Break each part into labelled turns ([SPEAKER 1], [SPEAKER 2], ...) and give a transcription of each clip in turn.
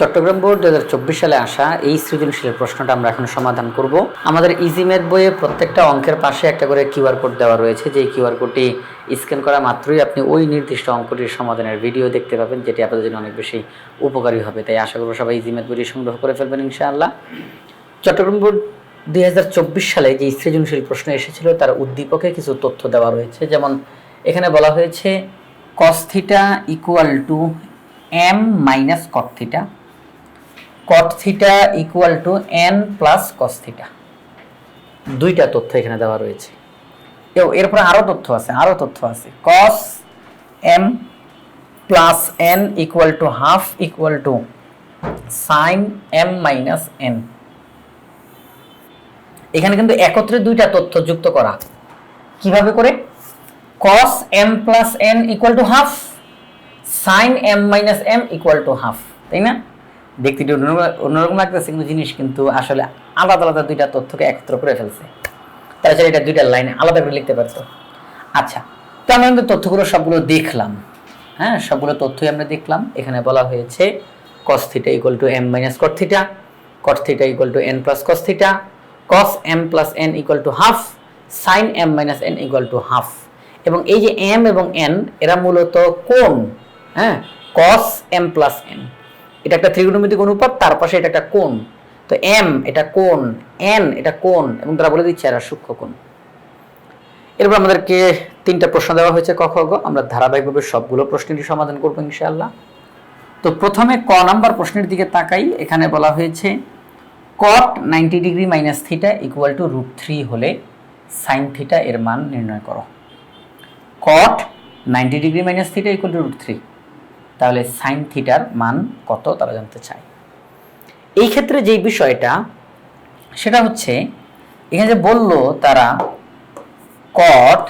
[SPEAKER 1] Chittagong board দু হাজার চব্বিশ সালে আসা এই সৃজনশীলের প্রশ্নটা আমরা এখন সমাধান করব। আমাদের ইজিমের বইয়ে প্রত্যেকটা অঙ্কের পাশে একটা করে কিউআর কোড দেওয়া রয়েছে। যে কিউআর কোডটি স্ক্যান করা মাত্রই আপনি ওই নির্দিষ্ট অঙ্কটির সমাধানের ভিডিও দেখতে পাবেন, যেটি আপনাদের জন্য অনেক বেশি উপকারী হবে। তাই আশা করব সবাই ইজিমের বইটি সংগ্রহ করে ফেলবেন ইনশাআল্লাহ। চট্টগ্রাম বোর্ড দুই হাজার চব্বিশ সালে যে সৃজনশীল প্রশ্ন এসেছিল, তার উদ্দীপকে কিছু তথ্য দেওয়া রয়েছে। যেমন, এখানে বলা হয়েছে cos theta equal to M minus cot theta cot theta equal to N plus cos theta দুইটা তথ্য এখানে দেওয়া রয়েছে। এরপরে আরও তথ্য আছে আরও তথ্য আছে। Cos M plus N equal to half equal to sine M minus N এখানে কিন্তু একত্রে দুইটা তথ্য যুক্ত করা। কীভাবে করে? cos m plus N equal to half sine M minus M equal to half তাই না? দেখতে অন্যরকম- লাগতেছে কিন্তু জিনিস, কিন্তু আসলে আলাদা আলাদা দুইটা তথ্যকে একত্র করে ফেলছে। তাছাড়া এটা দুইটা লাইনে আলাদা করে লিখতে পারতো। আচ্ছা তো আমরা কিন্তু তথ্যগুলো সবগুলো দেখলাম। হ্যাঁ সবগুলো তথ্যই আমরা দেখলাম। এখানে বলা হয়েছে cos theta equal to M minus cot theta cot theta equal to N plus cos theta cos m plus N equal to half sine M minus N equal to half এবং এই যে এম এবং N এরা মূলত কোন হ্যাঁ কস M plus n এটা একটা ত্রিকোণমিতিক অনুপাত, তার পাশে এটা একটা কোণ। তো এম এটা কোণ, n এটা কোণ, এবং তারা বলে দিচ্ছে এরা সূক্ষ্ম কোণ। এরপর আমাদেরকে তিনটা প্রশ্ন দেওয়া হয়েছে ক, খ, গ। আমরা ধারাবাহিকভাবে সবগুলো প্রশ্নেরই সমাধান করব ইনশাআল্লাহ। তো প্রথমে ক নাম্বার প্রশ্নের দিকে তাকাই। এখানে বলা হয়েছে cot ninety degree minus theta equal to root three হলে সাইন থিটা এর মান নির্ণয় করো। Cot ninety degree minus theta equal to root three তাহলে সাইন থিটার মান কত তারা জানতে চায়। এই ক্ষেত্রে যেই বিষয়টা, সেটা হচ্ছে, এখানে যে বলল তারা cot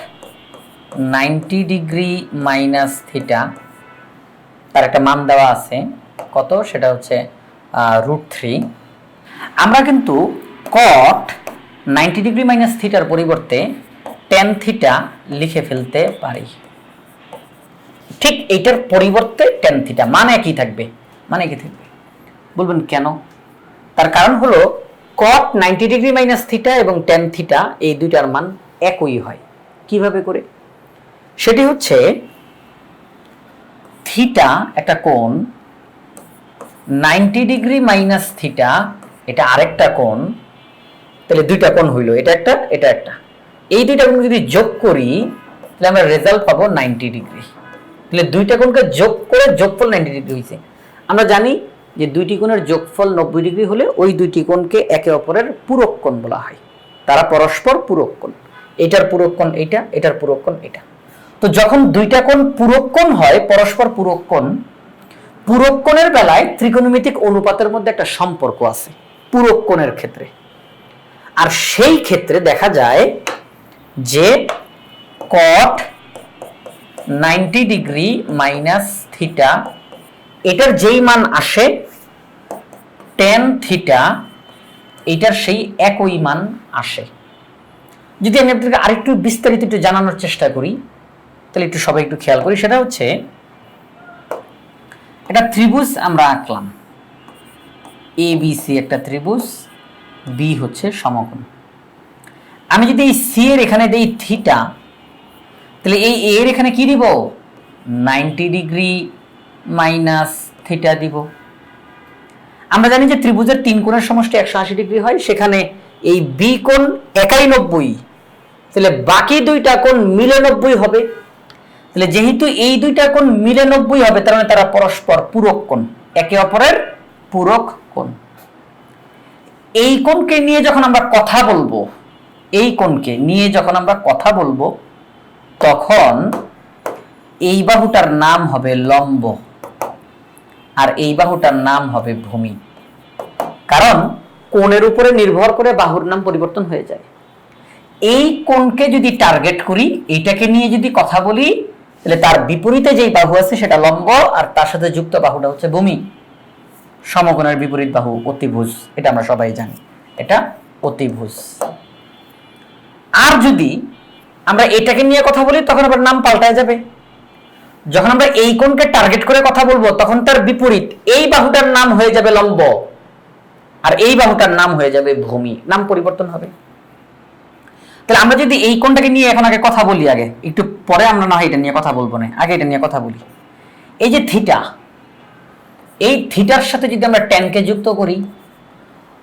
[SPEAKER 1] ninety degree minus theta তার একটা মান দেওয়া আছে, কত? সেটা হচ্ছে রুট থ্রি আমরা কিন্তু কট নাইনটি ডিগ্রি মাইনাস থিটার পরিবর্তে টেন থিটা লিখে ফেলতে পারি। ঠিক এইটার পরিবর্তে টেন থিটা মানে একই থাকবে? মানে একই থাকবে? বলবেন কেন? তার কারণ হলো cot ninety degree minus theta এবং টেন থিটা এই দুইটার মান একই হয়। কীভাবে করে? সেটি হচ্ছে থিটা একটা কোণ নাইনটি ডিগ্রি মাইনাস থিটা এটা আরেকটা কোণ, তাহলে দুইটা কোণ হইল, এটা একটা এটা একটা। এই দুইটা কোণ যদি যোগ করি, তাহলে আমরা রেজাল্ট পাবো নাইনটি ডিগ্রি তাহলে দুইটা কোণকে যোগ করে যোগফল নাইনটি ডিগ্রি হয়েছে আমরা জানি যে দুইটি কোণের যোগফল নব্বই ডিগ্রি হলে ওই দুইটি কোণকে একে অপরের পূরক কোণ বলা হয়। তারা পরস্পর পূরক কোণ। এটার পূরক কোণ এইটা, এটার পূরক কোণ এটা। তো যখন দুইটা কোণ পূরক কোণ হয়, পরস্পর পূরক কোণ, পূরক কোণের বেলায় ত্রিকোণমিতিক অনুপাতের মধ্যে একটা সম্পর্ক আছে, পূরক কোণের ক্ষেত্রে। আর সেই ক্ষেত্রে দেখা যায় যে cot ninety degree minus theta, এটার যেই মান আসে টেন থিটা, এটার সেই একই মান আসে। যদি আমি আপনাদেরকে আরেকটু বিস্তারিত একটু জানানোর চেষ্টা করি, তাহলে একটু সবাই একটু খেয়াল করি। সেটা হচ্ছে, একটা ত্রিভুজ আমরা আঁকলাম। এ বি সি একটা ত্রিভুজ বি হচ্ছে সমকোণ। আমি যদি এই সি এর এখানে দেই থিটা তাহলে এই এর এখানে কি দিব? নাইনটি ডিগ্রি মাইনাস থিটা দিব। আমরা জানি যে ত্রিভুজের তিন কোণের সমষ্টি একশো আশি ডিগ্রি হয়, সেখানে এই বি কোণ একাই নব্বই তাহলে বাকি দুইটা কোণ মিলে নব্বই হবে। তাহলে যেহেতু এই দুইটা কোণ মিলে নব্বই হবে, তার মানে তারা পরস্পর পূরক কোণ, একে অপরের পূরক কোণ। এই কোণকে নিয়ে যখন আমরা কথা বলব, এই কোণকে নিয়ে যখন আমরা কথা বলব তখন এই বাহুটার নাম হবে লম্ব আর এই বাহুটার নাম হবে ভূমি। কারণ কোণের উপরে নির্ভর করে বাহুর নাম পরিবর্তন হয়ে যায়। এই কোণকে যদি টার্গেট করি, এইটাকে নিয়ে যদি কথা বলি, তাহলে তার বিপরীতে যেই বাহু আছে সেটা লম্ব আর তার সাথে যুক্ত বাহুটা হচ্ছে ভূমি। সমকোণের বিপরীত বাহু অতিভুজ, এটা আমরা সবাই জানি। এটা অতিভুজ। আর যদি আমরা এটাকে নিয়ে কথা বলি, তখন আবার নাম পাল্টায় যাবে। যখন আমরা এই কোণকে টার্গেট করে কথা বলব, তখন তার বিপরীত, এই বাহুটার নাম হয়ে যাবে লম্ব। আর এই বাহুটার নাম হয়ে যাবে ভূমি, নাম পরিবর্তন হবে। তাহলে আমরা যদি এই কোণটাকে নিয়ে এখন আগে কথা বলি আগে, একটু পরে আমরা না এটা নিয়ে কথা বলব না, আগে এটা নিয়ে কথা বলি। এই যে থিটা এই থিটার সাথে যদি আমরা ট্যানকে যুক্ত করি,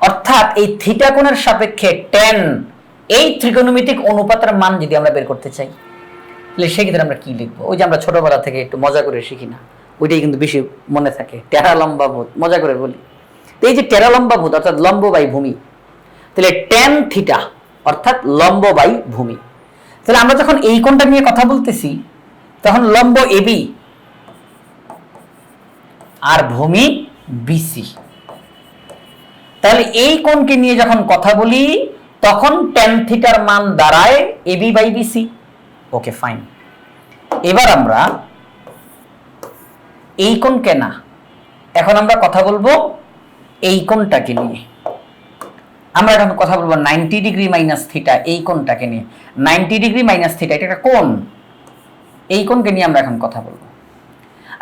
[SPEAKER 1] অর্থাৎ এই থিটা কোণের সাপেক্ষে ট্যান এই ত্রিকোণমিতিক অনুপাতের মান যদি আমরা বের করতে চাই, তাহলে সেক্ষেত্রে আমরা কি লিখব? ওই যে আমরা ছোটবেলা থেকে একটু মজা করে শিখি না, ওইটাই কিন্তু বেশি মনে থাকে, টেরা লম্বা ভূত, মজা করে বলি। তো এই যে টেরা লম্বা ভূত, অর্থাৎ লম্ব বাই ভূমি, তাহলে ট্যান থিটা অর্থাৎ লম্ব বাই ভূমি। তাহলে আমরা যখন এই কোণটা নিয়ে কথা বলতেছি, তখন লম্ব এবি আর ভূমি বিসি তাহলে এই কোণকে নিয়ে যখন কথা বলি তখন ট্যান থিটার মান দাঁড়ায় AB by BC okay fine এবার আমরা এই কোণকে না, এখন আমরা কথা বলব এই কোণটাকে নিয়ে। আমরা এখন কথা বলব নাইনটি ডিগ্রি মাইনাস থিটা এই কোণটাকে নিয়ে। নাইনটি ডিগ্রি মাইনাস থিটা এটা একটা কোণ। এই কোণকে নিয়ে আমরা এখন কথা বলব।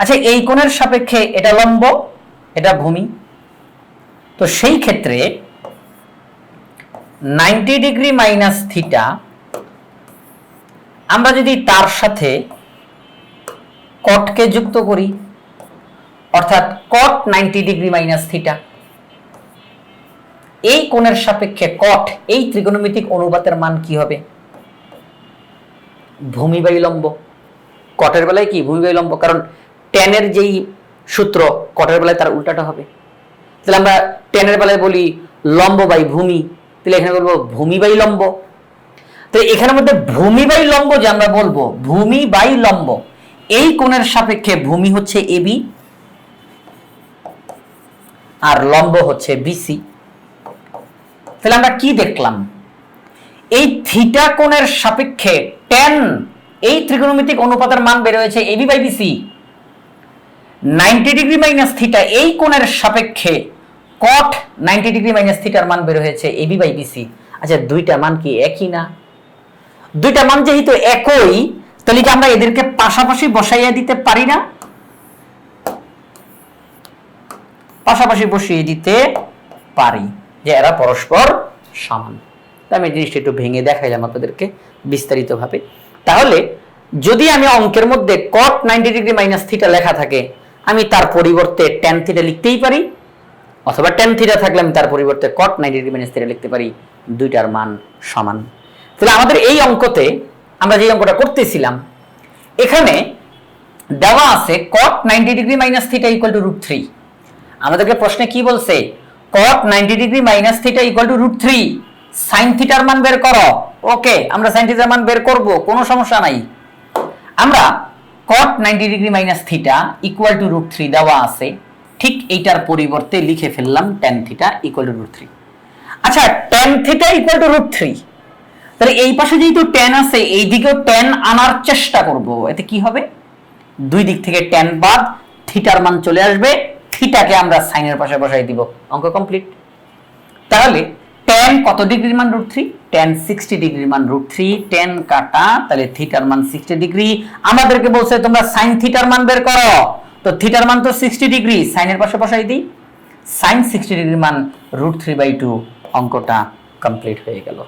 [SPEAKER 1] আচ্ছা এই কোণের সাপেক্ষে এটা লম্ব, এটা ভূমি। তো সেই ক্ষেত্রে নাইনটি ডিগ্রি মাইনাস থিটা, আমরা যদি তার সাথে কটকে যুক্ত করি, অর্থাৎ cot ninety degree minus theta, এই কোণের সাপেক্ষে কট এই ত্রিকোণমিতিক অনুপাতের মান কি হবে? ভূমি বাই কটের বেলায় কি? ভূমি বাই লম্ব কারণ টেনের যেই সূত্র কটের বেলায় তার উল্টাটা হবে। তাহলে আমরা টেনের বেলায় বলি লম্ব বাই ভূমি তাহলে এখানে বলব ভূমি বাই লম্ব। তো এখানের মধ্যে ভূমি বাই লম্ব যে আমরা বলব, ভূমি বাই লম্ব, এই কোণের সাপেক্ষে ভূমি হচ্ছে এবি আর লম্ব হচ্ছে বিসি তাহলে আমরা কি দেখলাম? এই থিটা কোণের সাপেক্ষে টেন এই ত্রিকোণমিতিক অনুপাতের মান বের হয়েছে AB by BC ninety degree minus theta এই কোণের সাপেক্ষে কট নাইনটি ডিগ্রি মাইনাস থিটার মান বের হয়েছে এবি বাই বিসি আচ্ছা দুইটা মান কি একই না? দুইটা মান যেহেতু একই, তাহলে কি আমরা এদেরকে পাশাপাশি বসাইয়া দিতে পারি না? পাশাপাশি বসিয়ে দিতে পারি, যে এরা পরস্পর সমান। আমি জিনিসটা একটু ভেঙে দেখাইলাম আপনাদেরকে বিস্তারিতভাবে। তাহলে, যদি আমি অঙ্কের মধ্যে cot ninety degree minus theta লেখা থাকে, আমি তার পরিবর্তে ট্যান থিটা লিখতেই পারি। অথবা ট্যান থিটা থাকলে আমি তার পরিবর্তে cot ninety degree minus theta লিখতে পারি, দুইটার মান সমান। তাহলে আমাদের এই অঙ্কতে আমরা যে অঙ্কটা করতেছিলাম, এখানে দেওয়া আছে cot ninety degree minus theta equal to root three আমাদেরকে প্রশ্নে কি বলছে? Cot ninety degree minus theta equal to root three sine থিটার মান বের করো। ওকে, আমরা সাইন থিটার মান বের করব, কোনো সমস্যা নাই। আমরা cot ninety degree minus theta equal to root three দেওয়া আছে। ঠিক এইটার পরিবর্তে লিখে ফেললাম tan theta equal to root three আচ্ছা tan theta equal to root three তাহলে এই পাশে যেহেতু টেন আছে এই দিকেও টেন আনার চেষ্টা করব। এতে কি হবে? দুই দিক থেকে টেন বাদ থিটার মান চলে আসবে। থিটাকে আমরা সাইনের পাশে বসাই দিব। অঙ্ক কমপ্লিট তাহলে টেন কত ডিগ্রির মান রুট থ্রি টেন সিক্সটি ডিগ্রির মান রুট থ্রি টেন কাটা, তাহলে থিটার মান সিক্সটি ডিগ্রি। আমাদেরকে বলছে, তোমরা সাইন থিটার মান বের করো। তো থিটার মান তো সিক্সটি ডিগ্রি সাইনের পাশে বসাই দিই। সাইন সিক্সটি ডিগ্রির মান রুট থ্রি বাই টু অঙ্কটা কমপ্লিট হয়ে গেল।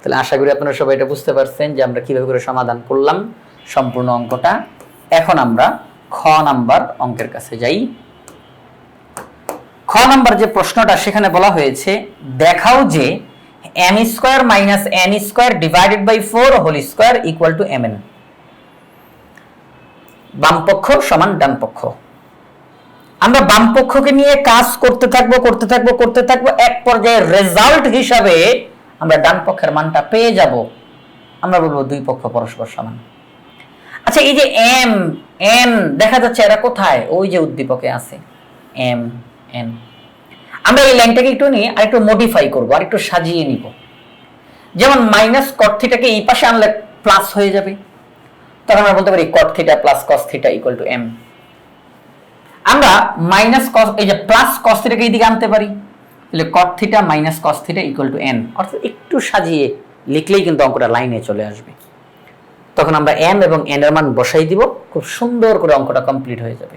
[SPEAKER 1] তাহলে আশা করি আপনারা সবাই এটা বুঝতে পারছেন যে আমরা কীভাবে করে সমাধান করলাম সম্পূর্ণ অঙ্কটা। এখন আমরা খ নাম্বার অঙ্কের কাছে যাই। খ নাম্বার যে প্রশ্নটা, সেখানে বলা হয়েছে, দেখাও যে M square minus N square divided by four whole square equal to M N বামপক্ষ সমান ডান পক্ষ আমরা বামপক্ষকে নিয়ে কাজ করতে থাকব করতে থাকব করতে থাকব, এক পর্যায়ে রেজাল্ট হিসাবে আমরা ডান পক্ষের মানটা পেয়ে যাব। আমরা বলব দুই পক্ষ পরস্পর সমান। আচ্ছা এই যে এম এন দেখা যাচ্ছে এরা কোথায়? ওই যে উদ্দীপকে আছে। এম এন আমরা এই লাইনটাকে একটু নিয়ে আরেকটু মডিফাই করব, আরেকটু সাজিয়ে নিব। যেমন মাইনাস কট এই পাশে আনলে প্লাস হয়ে যাবে। তখন আমরা বলতে পারি cot theta plus cos theta equal to M আমরা মাইনাস কস এই যে প্লাস কস থিটাকে এইদিকে আনতে পারি। তাহলে cot theta minus cos theta equal to N অর্থাৎ একটু সাজিয়ে লিখলেই কিন্তু অঙ্কটা লাইনে চলে আসবে। তখন আমরা এম এবং এন এর মান বসাই দিব, খুব সুন্দর করে অঙ্কটা কমপ্লিট হয়ে যাবে।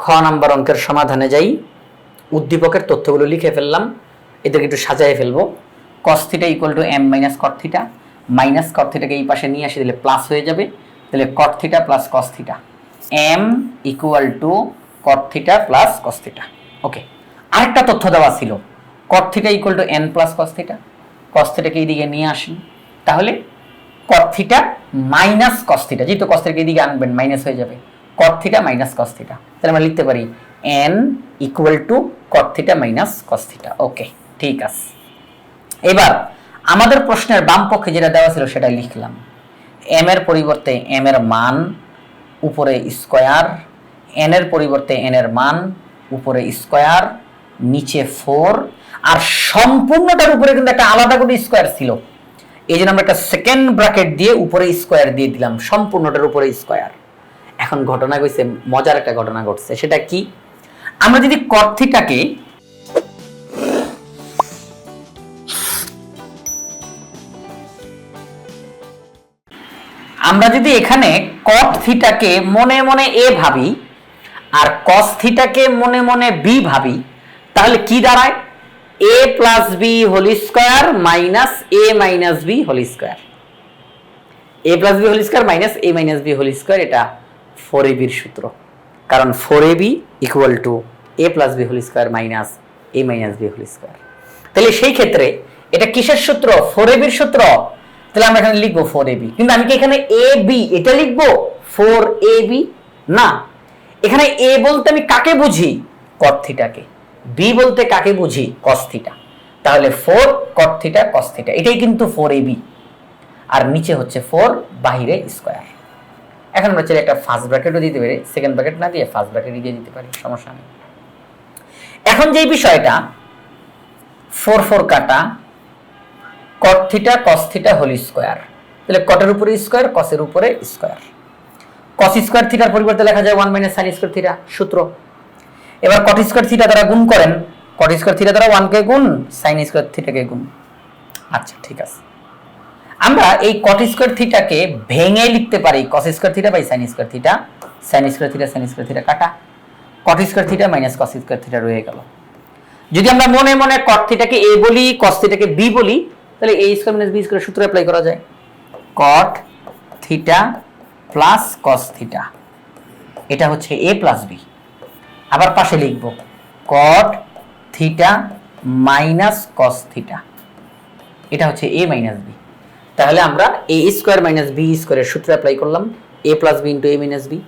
[SPEAKER 1] খ নাম্বার অঙ্কের সমাধানে যাই। উদ্দীপকের তথ্যগুলো লিখে ফেললাম। এদেরকে একটু সাজায় ফেলব। Cos theta equal to M minus cot theta minus cot থিটাকে এই পাশে নিয়ে আসে দিলে প্লাস হয়ে যাবে। তাহলে cot theta plus cos M equal to cot theta plus cos okay আরেকটা তথ্য দেওয়া ছিল। Cot theta equal to N plus cos theta cos থিটাকে এইদিকে নিয়ে আসেন তাহলে cot theta minus cos theta যেহেতু কস থিটাকে এইদিকে আনবেন মাইনাস হয়ে যাবে। কট থিটা মাইনাস কস তাহলে আমরা লিখতে পারি N equal to cot theta minus cos theta okay ঠিক আছে। এবার আমাদের প্রশ্নের বাম পক্ষে যেটা দেওয়া ছিল সেটা লিখলাম। এম এর পরিবর্তে এম এর মান, উপরে স্কোয়ার এন এর পরিবর্তে এন এর মান, উপরে স্কোয়ার নিচে ফোর আর সম্পূর্ণটার উপরে কিন্তু একটা আলাদা করে স্কোয়ার ছিল। এই জন্য আমরা একটা সেকেন্ড ব্র্যাকেট দিয়ে উপরে স্কোয়ার দিয়ে দিলাম, সম্পূর্ণটার উপরে স্কোয়ার এখন ঘটনা ঘটছে মজার একটা ঘটনা ঘটছে, সেটা কি? আমরা যদি কর্থিটাকে আমরা যদি এখানে কট থিটাকে মনে মনে এ ভাবি আর কস থিটাকে মনে মনে বি ভাবি, তাহলে কি দাঁড়ায়? A plus B whole square minus A minus B whole square A plus B whole square minus A minus B whole square এটা ফোর এ বির সূত্র। কারণ four A B equal to A plus B whole square minus A minus B whole square তাহলে সেই ক্ষেত্রে এটা কিসের সূত্র? ফোর এ বির সূত্র। তাহলে আমরা এখানে লিখব ফোর এ বি কিন্তু আমি কি এখানে এ বি এটা লিখব? ফোর এ বি না। এখানে এ বলতে আমি কাকে বুঝি? কর্থিটাকে বি বলতে কাকে বুঝি? কস থিটা তাহলে ফোর কর্থিটা কস্থিটা এটাই কিন্তু ফোর এ বি আর নিচে হচ্ছে ফোর বাহিরে স্কোয়ার এখন আমরা চাইলে একটা ফার্স্ট ব্র্যাকেটও দিতে পারি। সেকেন্ড ব্র্যাকেট না দিয়ে ফার্স্ট ব্র্যাকেট দিয়ে দিতে পারি। সমস্যা নেই। এখন যেই বিষয়টা ফোর ফোর কাটা cot theta cos theta whole square তাহলে কটের উপরে স্কোয়ার কসের উপরে স্কোয়ার কস স্কোয়ার থিটার পরিবর্তে লেখা যায় one minus sine square theta সূত্র এবার কট স্কোয়ার থিটা দ্বারা গুণ করেন কট স্কোয়ার থিটা দ্বারা ওয়ানকে গুণ সাইন স্কোয়ার থিটাকে গুণ আচ্ছা ঠিক আছে আমরা এই কট স্কোয়ার থিটাকে ভেঙে লিখতে পারি cos square theta by sine square theta sine square theta sine square theta কাটা cot square theta minus cos square theta রয়ে গেল যদি আমরা মনে মনে কট থিটাকে এ বলি কস থিটাকে বি বলি তাহলে A square minus B square সূত্র অ্যাপ্লাই করা যায়। Cot theta plus cos theta এটা হচ্ছে এ প্লাস বি আবার পাশে লিখব cot theta minus cos theta এটা হচ্ছে এ মাইনাস বি তাহলে আমরা এ স্কোয়ার মাইনাস বি স্কোয়ারের সূত্র অ্যাপ্লাই করলাম A plus B into A minus B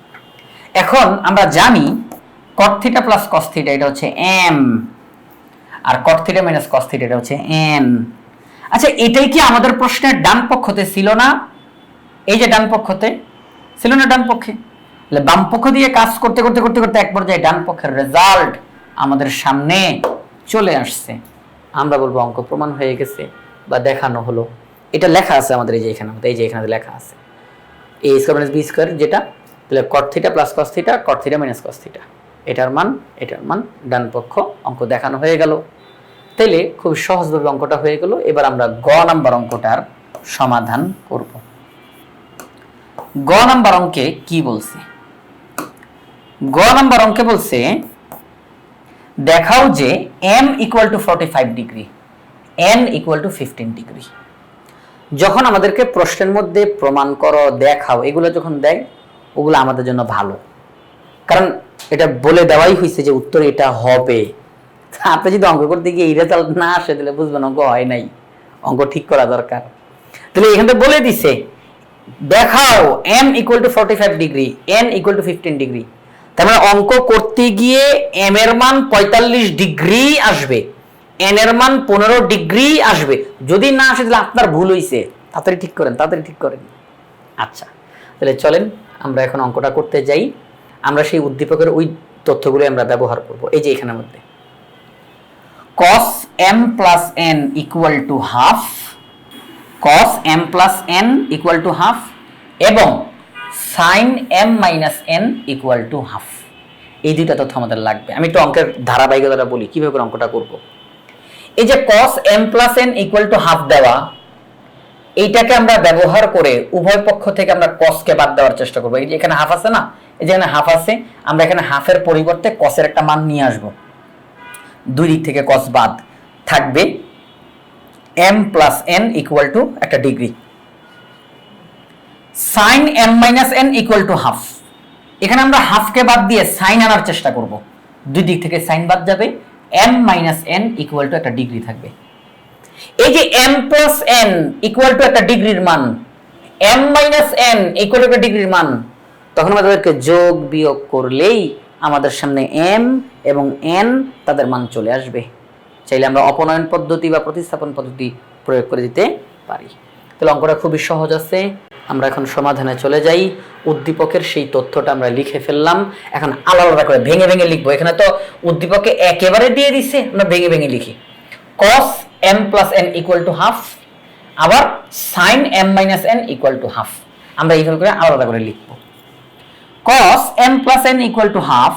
[SPEAKER 1] এখন আমরা জানি cot theta plus cos theta এটা হচ্ছে এম আর cot theta minus cos theta এটা হচ্ছে এন আচ্ছা এটাই কি আমাদের প্রশ্নের ডান পক্ষতে ছিল না? এই যে ডান পক্ষতে, ছিল না ডান পক্ষে? বাম পক্ষ দিয়ে কাজ করতে করতে করতে করতে এক পর্যায়ে ডান পক্ষের রেজাল্ট আমাদের সামনে চলে আসছে। আমরা বলব অঙ্ক প্রমাণ হয়ে গেছে বা দেখানো হলো। এটা লেখা আছে আমাদের এই যে এখানে, এই যে এখানে লেখা আছে। A square minus B square যেটা, তাহলে cot theta plus cos theta cot theta minus cos theta এটার মান এটার মান ডান পক্ষ, অঙ্ক দেখানো হয়ে গেল। তাইলে খুব সহজভাবে অঙ্কটা হয়ে গেল। এবার আমরা গ নাম্বার অঙ্কটার সমাধান করব। গ নাম্বার অঙ্কে কি বলছে? গ নাম্বার অঙ্কে বলছে, দেখাও যে M equal to forty five degree N equal to fifteen degree যখন আমাদেরকে প্রশ্নের মধ্যে প্রমাণ করো, দেখাও, এগুলো যখন দেয়, ওগুলো আমাদের জন্য ভালো। কারণ এটা বলে দেওয়াই হয়েছে যে উত্তর এটা হবে। আপনি যদি অঙ্ক করতে গিয়ে এই রেজাল্ট না আসে, তাহলে বুঝবেন অঙ্ক হয় নাই। অঙ্ক ঠিক করা দরকার। তাহলে এখানে বলে দিছে, দেখাও M equal to forty five degree N equal to fifteen degree তার মানে অঙ্ক করতে গিয়ে এম এর মান পঁয়তাল্লিশ ডিগ্রি আসবে এন এর মান পনেরো ডিগ্রি আসবে। যদি না আসে, তাহলে আপনার ভুল হয়েছে তাড়াতাড়ি ঠিক করেন, তাড়াতাড়ি ঠিক করেন। আচ্ছা তাহলে চলেন, আমরা এখন অঙ্কটা করতে যাই। আমরা সেই উদ্দীপকের ওই তথ্যগুলো আমরা ব্যবহার করব। এই যে এখানের মধ্যে। Cos m plus n equal to half, cos m plus n equal to half, এবং sin m minus n equal to half এই দুইটা তথ্য আমাদের লাগবে। আমি একটু অঙ্কের ধারাবাহিকতাটা বলি, কীভাবে অঙ্কটা করব? এই যে cos m plus n equal to half দেওয়া, এইটাকে আমরা ব্যবহার করে উভয় পক্ষ থেকে আমরা কসকে বাদ দেওয়ার চেষ্টা করব। এই যে এখানে হাফ আছে না? এই যে এখানে হাফ আছে, আমরা এখানে হাফের পরিবর্তে কসের একটা মান নিয়ে আসব। দুই দিক থেকে কস বাদ থাকবে M plus N equal to একটা degree sine M minus N equal to half এখানে আমরা হাফকে বাদ দিয়ে সাইন আনার চেষ্টা করব। দুই দিক থেকে সাইন বাদ যাবে। M minus N equal to একটা ডিগ্রি থাকবে। এই যে M plus N equal to একটা ডিগ্রির মান M minus N equal to একটা ডিগ্রির মান, তখন আমাদেরকে যোগ বিয়োগ করলেই আমাদের সামনে এম এবং এন তাদের মান চলে আসবে। চাইলে আমরা অপনয়ন পদ্ধতি বা প্রতিস্থাপন পদ্ধতি প্রয়োগ করে দিতে পারি। তাহলে অঙ্কটা খুবই সহজ আছে। আমরা এখন সমাধানে চলে যাই। উদ্দীপকের সেই তথ্যটা আমরা লিখে ফেললাম। এখন আলাদা আলাদা করে ভেঙে ভেঙে লিখব। এখানে তো উদ্দীপকে একেবারে দিয়ে দিছে, আমরা ভেঙে ভেঙে লিখি। Cos M plus n equal to half আবার sine M minus n equal to half আমরা এইভাবে করে আলাদা করে লিখব। Cos m plus n equal to half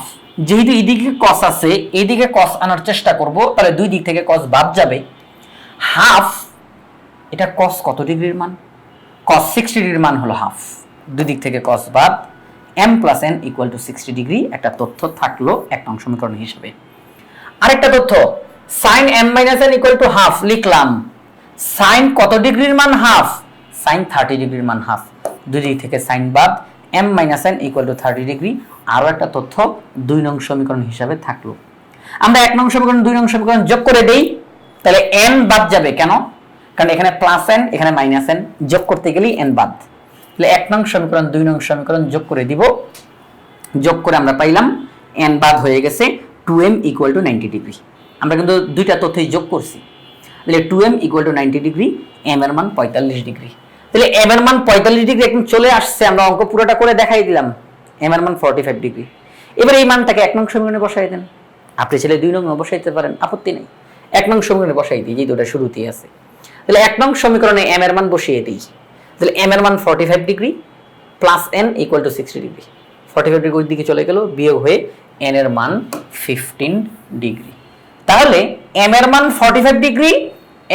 [SPEAKER 1] যেহেতু এদিকে cos আছে এইদিকে cos আনার চেষ্টা করব, তাহলে দুই দিক থেকে cos বাদ যাবে। হাফ এটা cos কত ডিগ্রির মান? cos 60 ডিগ্রির মান হলো হাফ দুই দিক থেকে cos বাদ, m plus n equal to sixty degree একটা তথ্য থাকল এক নং সমীকরণ হিসেবে। আরেকটা তথ্য sine M minus N equal to half লিখলাম। সাইন কত ডিগ্রির মান হাফ সাইন থার্টি ডিগ্রির মান হাফ দুই দিক থেকে সাইন বাদ M minus N equal to thirty degree আরও একটা তথ্য দুই নং সমীকরণ হিসাবে থাকল। আমরা এক নং সমীকরণ, দুই নং সমীকরণ যোগ করে দেই, তাহলে এন বাদ যাবে কেন? কারণ এখানে প্লাস এন এখানে মাইনাস এন যোগ করতে গেলেই এন বাদ। তাহলে এক নং সমীকরণ, দুই নং সমীকরণ যোগ করে দিব। যোগ করে আমরা পাইলাম এন বাদ হয়ে গেছে two M equal to ninety degree আমরা কিন্তু দুইটা তথ্যই যোগ করছি। তাহলে two M equal to ninety degree M এর মান পঁয়তাল্লিশ ডিগ্রি তাহলে এম এর মান পঁয়তাল্লিশ ডিগ্রি একদম চলে আসছে, আমরা অঙ্ক পুরোটা করে দেখাই দিলাম। এম এর মান ফর্টি ফাইভ ডিগ্রি এবার এই মানটাকে এক নং সমীকরণে বসাই দেন। আপনি ছেলে দুই নং বসাইতে পারেন, আপত্তি নেই। এক নং সমীকরণে বসাই দিই, যেহেতু ওটা শুরুতেই আছে। তাহলে এক নং সমীকরণে এম এর মান বসিয়ে দিই। তাহলে এম এর মান forty five degree plus N equal to sixty degree forty five ডিগ্রির দিকে চলে গেল? বিয়োগ হয়ে এন এর মান ফিফটিন ডিগ্রি তাহলে এম এর মান ফর্টি ফাইভ ডিগ্রি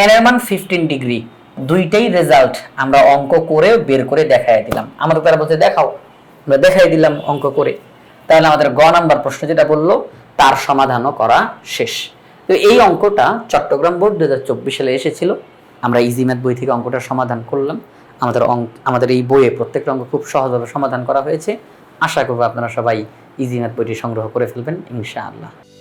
[SPEAKER 1] এন এর মান ফিফটিন ডিগ্রি দুইটাই রেজাল্ট আমরা অঙ্ক করে বের করে দেখাই দিলাম। আমাদের তারা বলছে, দেখাও। আমরা দেখাই দিলাম অঙ্ক করে। তাহলে আমাদের গ নাম্বার প্রশ্ন যেটা বলল, তার সমাধানও করা শেষ। তো এই অঙ্কটা চট্টগ্রাম বোর্ড দুই হাজার চব্বিশ সালে এসেছিল। আমরা ইজি ম্যাথ বই থেকে অঙ্কটার সমাধান করলাম। আমাদের অঙ্ক, আমাদের এই বইয়ে প্রত্যেকটা অঙ্ক খুব সহজভাবে সমাধান করা হয়েছে। আশা করব আপনারা সবাই ইজি ম্যাথ বইটি সংগ্রহ করে ফেলবেন, ইনশাআল্লাহ।